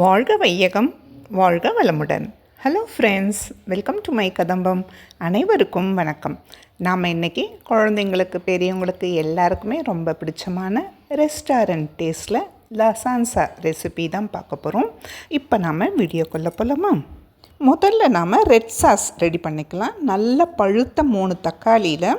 வாழ்க வையகம் வாழ்க வளமுடன். Hello friends welcome to my Kadambam. அனைவருக்கும் வணக்கம். நாம் இன்றைக்கி குழந்தைங்களுக்கு பெரியவங்களுக்கு எல்லாருக்குமே ரொம்ப பிடிச்சமான ரெஸ்டாரண்ட் டேஸ்ட்டில் லசான்சா ரெசிபி தான் பார்க்க போகிறோம் இப்போ நாம் வீடியோ வீடியோக்குள்ளே போகலாமா முதல்ல நாம் ரெட் சாஸ் ரெடி பண்ணிக்கலாம். நல்ல பழுத்த மூணு தக்காளியில்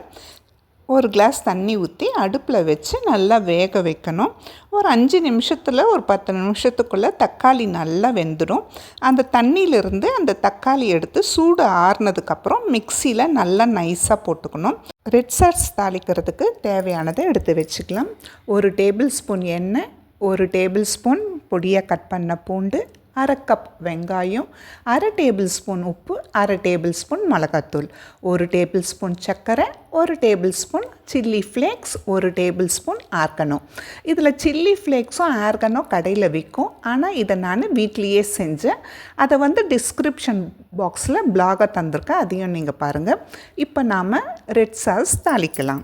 ஒரு கிளாஸ் தண்ணி ஊற்றி அடுப்பில் வச்சு நல்லா வேக வைக்கணும். ஒரு அஞ்சு நிமிஷத்தில் ஒரு பத்து நிமிஷத்துக்குள்ளே தக்காளி நல்லா வெந்துடும். அந்த தண்ணியிலிருந்து அந்த தக்காளி எடுத்து சூடு ஆறுனதுக்கப்புறம் மிக்சியில் நல்லா நைஸாக போட்டுக்கணும். ரெட் சாஸ் தாளிக்கிறதுக்கு தேவையானதை எடுத்து வச்சுக்கலாம். ஒரு டேபிள் ஸ்பூன் எண்ணெய் ஒரு டேபிள் ஸ்பூன் பொடியாக கட் பண்ண பூண்டு அரை கப் வெங்காயம் அரை டேபிள் ஸ்பூன் உப்பு அரை டேபிள் ஸ்பூன் மிளகாத்தூள். ஒரு டேபிள் ஸ்பூன் சர்க்கரை ஒரு டேபிள் ஸ்பூன் சில்லி ஃப்ளேக்ஸ் ஒரு டேபிள் ஸ்பூன் ஆர்கனோ இதில் சில்லி ஃப்ளேக்ஸும் ஆர்கனோ கடையில் விற்கும் ஆனால் இதை நான் வீட்லேயே செஞ்சேன். அதை வந்து டிஸ்கிரிப்ஷன் பாக்ஸில் பிளாகை தந்திருக்கேன். அதையும் நீங்கள் பாருங்கள் இப்போ நாம் ரெட் சாஸ் தாளிக்கலாம்.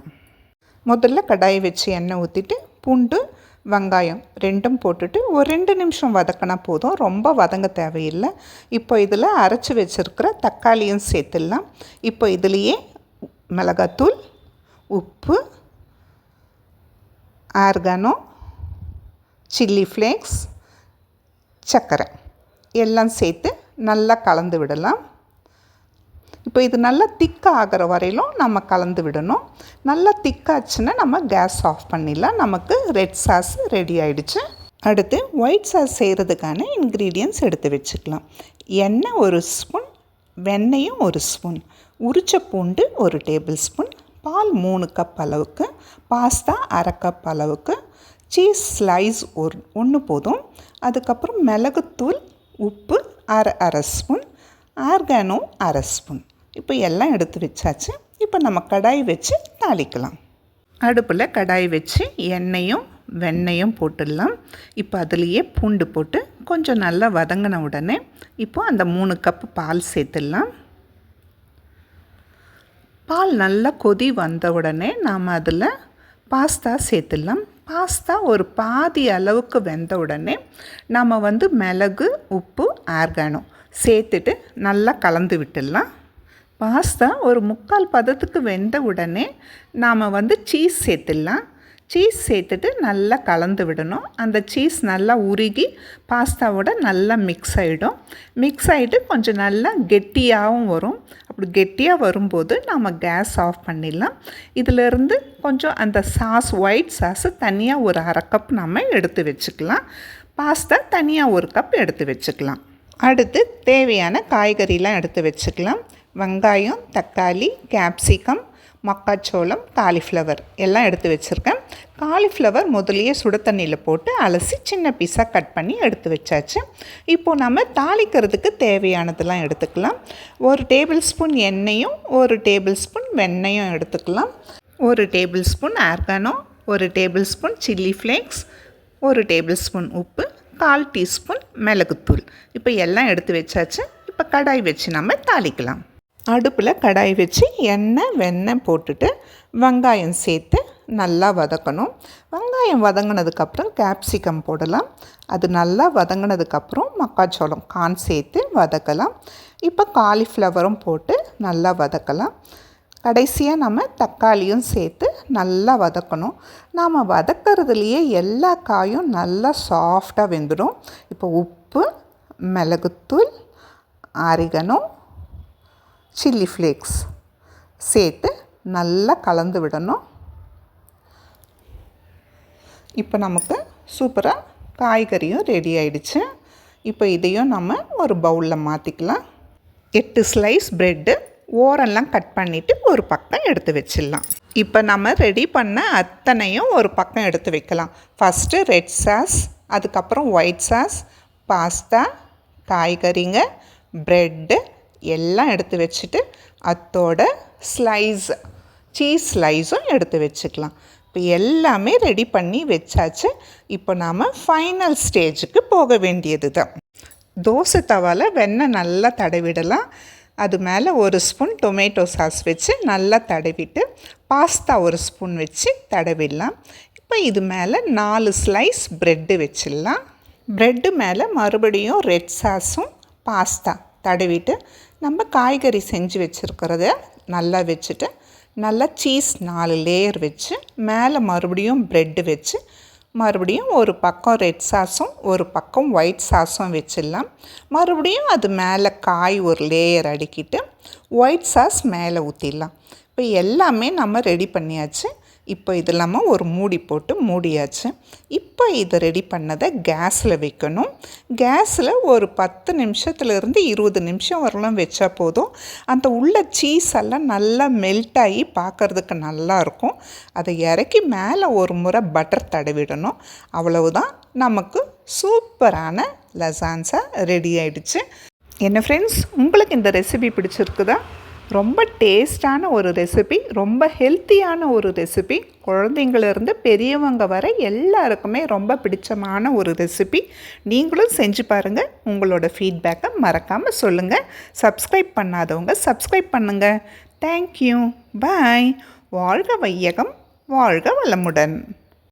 முதல்ல கடாயை வச்சு எண்ணெய் ஊற்றிட்டு பூண்டு வெங்காயம் ரெண்டும் போட்டுட்டு ஒரு ரெண்டு நிமிஷம் வதக்கினா போதும். ரொம்ப வதங்க தேவையில்லை. இப்போ இதில் அரைச்சி வச்சுருக்கிற தக்காளியும் சேர்த்துடலாம். இப்போ இதுலேயே மிளகாத்தூள் உப்பு ஆர்கானோ சில்லி ஃப்ளேக்ஸ் சர்க்கரை எல்லாம் சேர்த்து நல்லா கலந்து விடலாம். இப்போ இது நல்லா திக்காக ஆகிற வரையிலும் நம்ம கலந்து விடணும். நல்லா திக்காச்சுன்னா நம்ம கேஸ் ஆஃப் பண்ணிடலாம். நமக்கு ரெட் சாஸ் ரெடி ஆகிடுச்சு அடுத்து ஒயிட் சாஸ் செய்கிறதுக்கான இன்க்ரீடியன்ஸ் எடுத்து வச்சுக்கலாம். எண்ணெய் ஒரு ஸ்பூன் வெண்ணெயும் ஒரு ஸ்பூன் உரிச்ச பூண்டு ஒரு டேபிள் ஸ்பூன் பால் மூணு கப் அளவுக்கு பாஸ்தா அரை கப் அளவுக்கு சீஸ் ஸ்லைஸ் ஒரு ஒன்று போதும். அதுக்கப்புறம் மிளகுத்தூள் உப்பு அரை அரை ஸ்பூன் ஆர்கானோ அரை ஸ்பூன் இப்போ எல்லாம் எடுத்து வச்சாச்சு. இப்போ நம்ம கடாய் வச்சு தாளிக்கலாம். அடுப்பில் கடாய் வச்சு எண்ணெயும் வெண்ணெயும் போட்டுடலாம். இப்போ அதுலேயே பூண்டு போட்டு கொஞ்சம் நல்லா வதங்கின உடனே இப்போ அந்த மூணு கப்பு பால் சேர்த்துடலாம். பால் நல்லா கொதி வந்த உடனே நாம் அதில் பாஸ்தா சேர்த்துடலாம். பாஸ்தா ஒரு பாதி அளவுக்கு வெந்த உடனே நம்ம வந்து மிளகு உப்பு ஆர்கானோ சேர்த்துட்டு நல்லா கலந்து விட்டுடலாம். பாஸ்தா ஒரு முக்கால் பதத்துக்கு வெந்த உடனே நாம் வந்து சீஸ் சேர்த்துடலாம். சீஸ் சேர்த்துட்டு நல்லா கலந்து விடணும். அந்த சீஸ் நல்லா உருகி பாஸ்தாவோட நல்லா மிக்ஸ் ஆகிடும் மிக்ஸ் ஆகிட்டு கொஞ்சம் நல்லா கெட்டியாகவும் வரும். அப்படி கெட்டியாக வரும்போது நம்ம கேஸ் ஆஃப் பண்ணிடலாம். இதிலிருந்து கொஞ்சம் அந்த சாஸ் ஒயிட் சாஸு தனியாக ஒரு அரை கப் நம்ம எடுத்து வச்சுக்கலாம். பாஸ்தா தனியாக ஒரு கப் எடுத்து வச்சுக்கலாம். அடுத்து தேவையான காய்கறிலாம் எடுத்து வச்சுக்கலாம். வெங்காயம் தக்காளி கேப்சிகம் மக்காச்சோளம் காலிஃப்ளவர் எல்லாம் எடுத்து வச்சுருக்கேன். காலிஃப்ளவர் முதலியே சுடு தண்ணியில் போட்டு அலசி சின்ன பீஸாக கட் பண்ணி எடுத்து வச்சாச்சு. இப்போது நம்ம தாளிக்கிறதுக்கு தேவையானதெல்லாம் எடுத்துக்கலாம். ஒரு டேபிள் ஸ்பூன் எண்ணெயும் ஒரு டேபிள் ஸ்பூன் வெண்ணெயும் எடுத்துக்கலாம். ஒரு டேபிள் ஸ்பூன் ஆர்கானோ ஒரு டேபிள் ஸ்பூன் சில்லி ஃப்ளேக்ஸ் ஒரு டேபிள் ஸ்பூன் உப்பு கால் டீஸ்பூன் மிளகுத்தூள். இப்போ எல்லாம் எடுத்து வச்சாச்சு. இப்போ கடாய் வச்சு நம்ம தாளிக்கலாம். அடுப்பில் கடாய் வச்சு எண்ணெய் வெண்ணெய் போட்டுட்டு வெங்காயம் சேர்த்து நல்லா வதக்கணும். வெங்காயம் வதங்கினதுக்கப்புறம் கேப்சிகம் போடலாம். அது நல்லா வதங்கினதுக்கப்புறம் மக்காச்சோளம் கான் சேர்த்து வதக்கலாம். இப்போ காலிஃப்ளவரும் போட்டு நல்லா வதக்கலாம். கடைசியாக நம்ம தக்காளியும் சேர்த்து நல்லா வதக்கணும். நாம் வதக்கிறதுலையே எல்லா காயும் நல்லா சாஃப்டாக வெந்துடும். இப்போ உப்பு மிளகுத்தூள் ஆரிகனும் சில்லி ஃப்ளேக்ஸ் சேர்த்து நல்லா கலந்து விடணும். இப்போ நமக்கு சூப்பராக காய்கறியும் ரெடி ஆயிடுச்சு. இப்போ இதையும் நம்ம ஒரு பவுலில் மாற்றிக்கலாம் எட்டு ஸ்லைஸ் ப்ரெட்டு ஓரெல்லாம் கட் பண்ணிவிட்டு ஒரு பக்கம் எடுத்து வச்சிடலாம். இப்போ நம்ம ரெடி பண்ண அத்தனையும் ஒரு பக்கம் எடுத்து வைக்கலாம். ஃபஸ்ட்டு ரெட் சாஸ் அதுக்கப்புறம் ஒயிட் சாஸ் பாஸ்தா காய்கறிங்க ப்ரெட்டு எல்லாம் எடுத்து வச்சுட்டு அத்தோட ஸ்லைஸ் சீஸ் ஸ்லைஸும் எடுத்து வச்சுக்கலாம். இப்போ எல்லாமே ரெடி பண்ணி வச்சாச்சு. இப்போ நாம் ஃபைனல் ஸ்டேஜுக்கு போக வேண்டியது தான் தோசை தவாவில் வெண்ணெய் நல்லா தடவிடலாம். அது மேலே ஒரு ஸ்பூன் டொமேட்டோ சாஸ் வச்சு நல்லா தடவிட்டு பாஸ்தா ஒரு ஸ்பூன் வச்சு தடவிடலாம். இப்போ இது மேலே நாலு ஸ்லைஸ் ப்ரெட்டு வச்சிடலாம். ப்ரெட்டு மேலே மறுபடியும் ரெட் சாஸும் பாஸ்தா தடவிட்டு நம்ம காய்கறி செஞ்சு வச்சுருக்கிறத நல்லா வச்சுட்டு நல்லா சீஸ் நாலு லேயர் வச்சு மேலே மறுபடியும் ப்ரெட்டு வச்சு மறுபடியும் ஒரு பக்கம் ரெட் சாஸும் ஒரு பக்கம் ஒயிட் சாஸும் வச்சிடலாம். மறுபடியும் அது மேலே காய் ஒரு லேயர் அடுக்கிட்டு ஒயிட் சாஸ் மேலே ஊற்றிடலாம் இப்போ எல்லாமே நம்ம ரெடி பண்ணியாச்சு. இப்போ இது இல்லாமல் ஒரு மூடி போட்டு மூடியாச்சு. இப்போ இப்போ இதை ரெடி பண்ணதை கேஸில் வைக்கணும். கேஸில் ஒரு பத்து நிமிஷத்துலேருந்து இருபது நிமிஷம் வரலாம் வச்சா போதும். அந்த உள்ள சீஸ் எல்லாம் நல்லா மெல்ட் ஆகி பார்க்குறதுக்கு நல்லாயிருக்கும் அதை இறக்கி மேலே ஒரு முறை பட்டர் தடவிடணும். அவ்வளவுதான் நமக்கு சூப்பரான லசான்ஸாக ரெடி ஆயிடுச்சு. என்ன ஃப்ரெண்ட்ஸ் உங்களுக்கு இந்த ரெசிபி பிடிச்சிருக்குதா? ரொம்ப டேஸ்டான ஒரு ரெசிபி ரொம்ப ஹெல்த்தியான ஒரு ரெசிபி. குழந்தைங்கள்லேருந்து பெரியவங்க வர எல்லாருக்குமே ரொம்ப பிடிச்சமான ஒரு ரெசிபி. நீங்களும் செஞ்சு பாருங்கள் உங்களோட ஃபீட்பேக்கை மறக்காமல் சொல்லுங்கள் சப்ஸ்கிரைப் பண்ணாதவங்க சப்ஸ்கிரைப் பண்ணுங்கள் தேங்க்யூ பாய் வாழ்க வையகம். வாழ்க வளமுடன்.